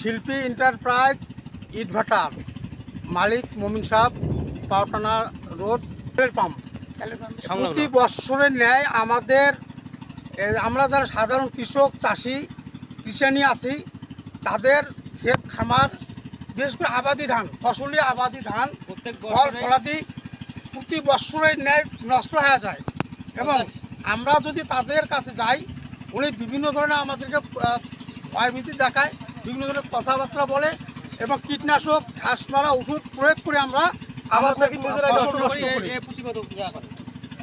শিল্পী এন্টারপ্রাইজ ইটভাটার মালিক মমিন সাহ পাওটানা রোড তেল পাম্প প্রতি বৎসরের ন্যায় আমাদের আমরা যারা সাধারণ কৃষক চাষি কৃষানি আছি তাদের ক্ষেত খামার বিশেষ করে আবাদি ধান ফসলি আবাদি ধান ফল ফলাদি প্রতি বৎসরের ন্যায় নষ্ট হয়ে যায়। এবং আমরা যদি তাদের কাছে যাই উনি বিভিন্ন ধরনের আমাদেরকে ভয়ভীতি দেখায়। বিভিন্ন ধরনের কথাবার্তা বলে এবং কীটনাশক ঘাস মারা ওষুধ প্রয়োগ করে আমরা আমাদের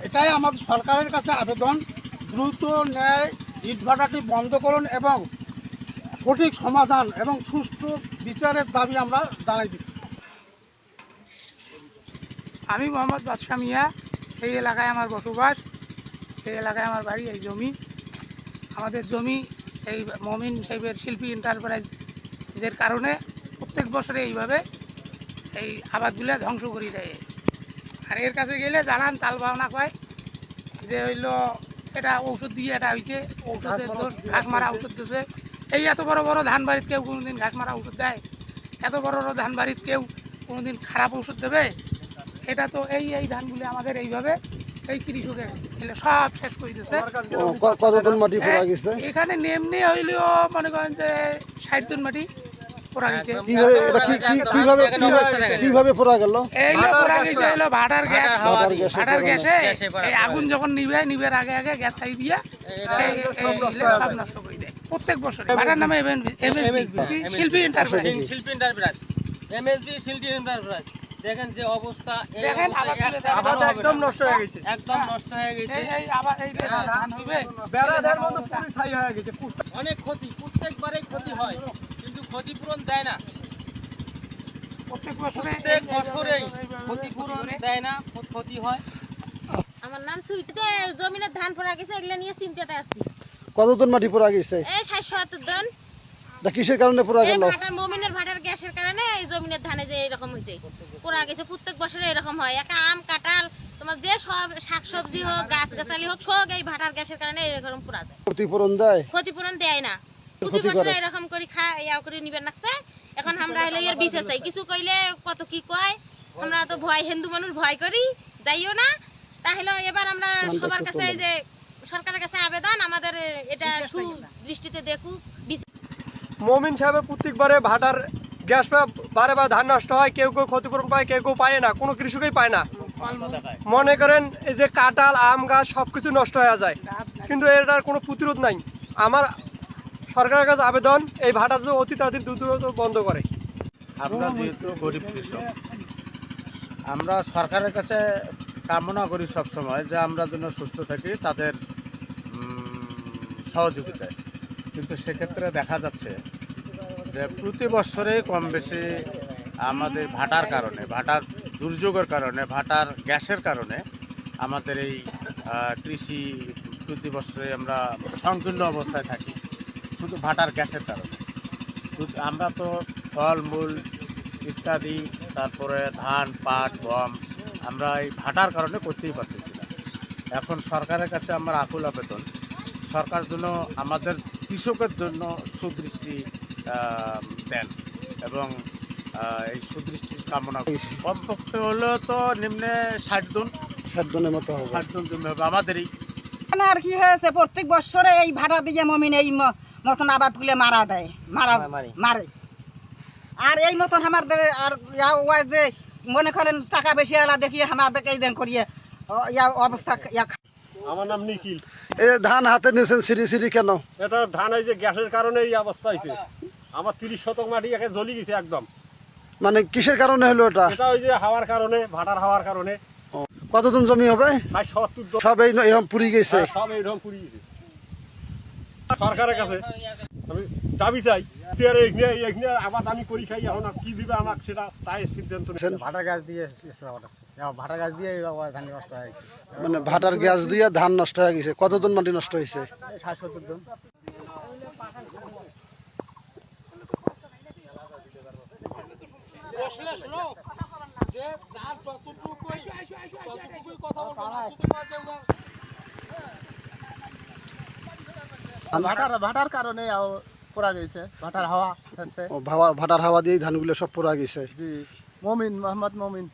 এটাই আমাদের সরকারের কাছে আবেদন। দ্রুত ন্যায় ইটভাটাটি বন্ধ করুন এবং সঠিক সমাধান এবং সুষ্ঠু বিচারের দাবি আমরা জানাই দিচ্ছি। আমি মোহাম্মদ বাদশাহ মিয়া এই এলাকায় আমার বসবাস এই এলাকায় আমার বাড়ি এই জমি। আমাদের জমি এই মমিন সাহেবের শিল্পী এন্টারপ্রাইজের কারণে প্রত্যেক বছরে এইভাবে এই আবাদগুলো ধ্বংস করে দেয়। আর এর কাছে গেলে জানান তাল ভাবনা কয় যে হইল এটা ঔষধ দিয়ে এটা হয়েছে ঔষধের দোষ ঘাস মারা ঔষধ দিছে। এই এত বড় বড় ধান বাড়ির কেউ কোনোদিন ঘাস মারা ঔষধ দেয়? এত বড় বড় ধান বাড়ির কেউ কোনোদিন খারাপ ঔষধ দেবে? এটা তো এই এই ধানগুলি আমাদের এইভাবে এই কৃষকে সব শেষ করে ক- মাটি পড়া গেছে? এখানে নেমনি হইলেও মনে করেন যে ষাট জন মাটি পড়া গেছে। কীভাবে এটা কি কি- কীভাবে কিভাবে- কীভাবে গেল? এই লো গেছে হইল ভাটার গ্যাস। ভাটার গ্যাসে ভাটার পড়ানো। গ্যাসে এই আগুন যখন নিবে নিবের আগে আগে গ্যাস ছাই দিয়া সব নষ্ট হয়ে করে দেয়। প্রত্যেক বছর। ভাটার নামে এমএসবি শিল্পী এন্টারপ্রাইজ শিল্পী এন্টারপ্রাইজ এমএসবি শিল্পী এন্টারপ্রাইজ দেখেন যে অবস্থা দেখেন, হবে একদম নষ্ট হয়ে গেছে। একদম নষ্ট হয়ে গেছে। এই আবার এই ধান হইবে বেড়াদের মতো পুরি ছাই হয়ে গেছে অনেক ক্ষতি প্রত্যেকবারে ক্ষতি হয় কিন্তু ক্ষতিপূরণ দেয় না। প্রত্যেক বছরে প্রত্যেক বছরেই ক্ষতিপূরণ দেয় না ক্ষতি হয়। আমার নাম সুইটিতে জমিনের ধান পড়া গেছে এগুলো নিয়ে চিন্তাতে আছি। কতটন মাটি পড়া গেছে? এই জন এটা কিসের কারণে পড়া গেল? মমিনের ভাটার গ্যাসের কারণে এই জমিনের ধানে যে এরকম হয়েছে পড়া গেছে প্রত্যেক বছরে এরকম হয়। একটা আম কাঁঠাল তোমার যে সব শাকসবজি হোক গাছ গাছালি হোক সব এই ভাটার গ্যাসের কারণে এরকম পড়া যায়। ক্ষতিপূরণ দেয়? ক্ষতিপূরণ দেয় না। প্রতি। বছরে এরকম করে খা ইয়া করে নিবেন লাগছে এখন আমরা হলে এর বিশেষ চাই। কিছু কইলে কত কি কয় আমরা তো ভয় হিন্দু মানুষ ভয় করি যাইও না। তাহলে এবার আমরা সবার কাছে এই যে সরকারের কাছে আবেদন আমাদের এটা সুদৃষ্টিতে দেখুক বিচার মমিন সাহেবের প্রত্যেকবারে ভাটার গ্যাস বারে বার ধান নষ্ট হয়, কেউ কেউ ক্ষতিপূরণ পায়, কেউ কেউ পায় না, কোনো কৃষকই পায় না। মনে করেন এই যে কাঁঠাল, আম, গাছ সব কিছু নষ্ট হয়ে যায়। কিন্তু এটার কোনো প্রতিরোধ নাই। আমার সরকারের কাছে আবেদন, এই ভাটা যদি অতি তাড়াতাড়ি দ্রুত বন্ধ করে। আমরা যেহেতু গরিব কৃষক, আমরা সরকারের কাছে কামনা করি সব সময় যে আমরা যেন সুস্থ থাকি, তাদের সহযোগিতায়। কিন্তু সেক্ষেত্রে দেখা যাচ্ছে যে প্রতি বছরে কম বেশি আমাদের ভাটার কারণে, ভাটার দুর্যোগের কারণে, ভাটার গ্যাসের কারণে আমাদের এই কৃষি প্রতি বছরে আমরা সংকীর্ণ অবস্থায় থাকি, শুধু ভাটার গ্যাসের কারণে। আমরা তো ফলমূল ইত্যাদি, তারপরে ধান, পাট, গম, আমরা এই ভাটার কারণে করতেই পারতেছি না। এখন সরকারের কাছে আমার আকুল আবেদন, সরকার জন্য আমাদের কৃষকের জন্য সুদৃষ্টি দেন এবং এই সুদৃষ্টির কামনা করি। কমপক্ষে হলেও তো নিম্নে ষাট জন সাত জনের মতো হবে। ষাট জন জমি হবে আমাদেরই। এখানে আর কি হয়েছে প্রত্যেক বছরে এই ভাড়া দিয়ে মমিন এই মতন আবাদগুলো মারা দেয়। মারা মারে। মারে। আর এই মতন আমাদের আর ইয়া যে মনে করেন টাকা বেশি আলা দেখিয়ে আমাদেরকে এই দেন করিয়ে ইয়া অবস্থা ইয়া আমার নাম নিখিল। এই ধান হাতে নিয়েছেন সিঁড়ি সিঁড়ি কেন? এটা ধান এই যে গ্যাসের কারণে এই অবস্থা হয়েছে আমার তিরিশ শতক মাটি একে জ্বলি গেছে একদম। মানে কিসের কারণে হলো এটা? এটা ওই যে হাওয়ার কারণে ভাটার হাওয়ার কারণে। কতদিন জমি হবে? সব এই এরকম পুরি গেছে। সব এইরকম পুড়িয়ে গেছে। সরকারের কাছে আমি দাবি চাই চেয়ারে এখানে এখানে আবার আমি করি খাই এখন কি দিবে আমাকে সেটা তাই সিদ্ধান্ত ভাটা গাছ দিয়ে ভাটা গাছ দিয়ে ধান নষ্ট হয় মানে ভাটার গ্যাস দিয়ে ধান নষ্ট হয়ে গেছে। কতদিন মাটি নষ্ট হয়েছে? ষাট সত্তর জন। ভাটার ভাটার কারণে পড়া গেছে। ভাটার হাওয়া ভাটার হাওয়া দিয়ে ধানগুলো সব পড়া গেছে। জি। মমিন মোহাম্মদ মমিন।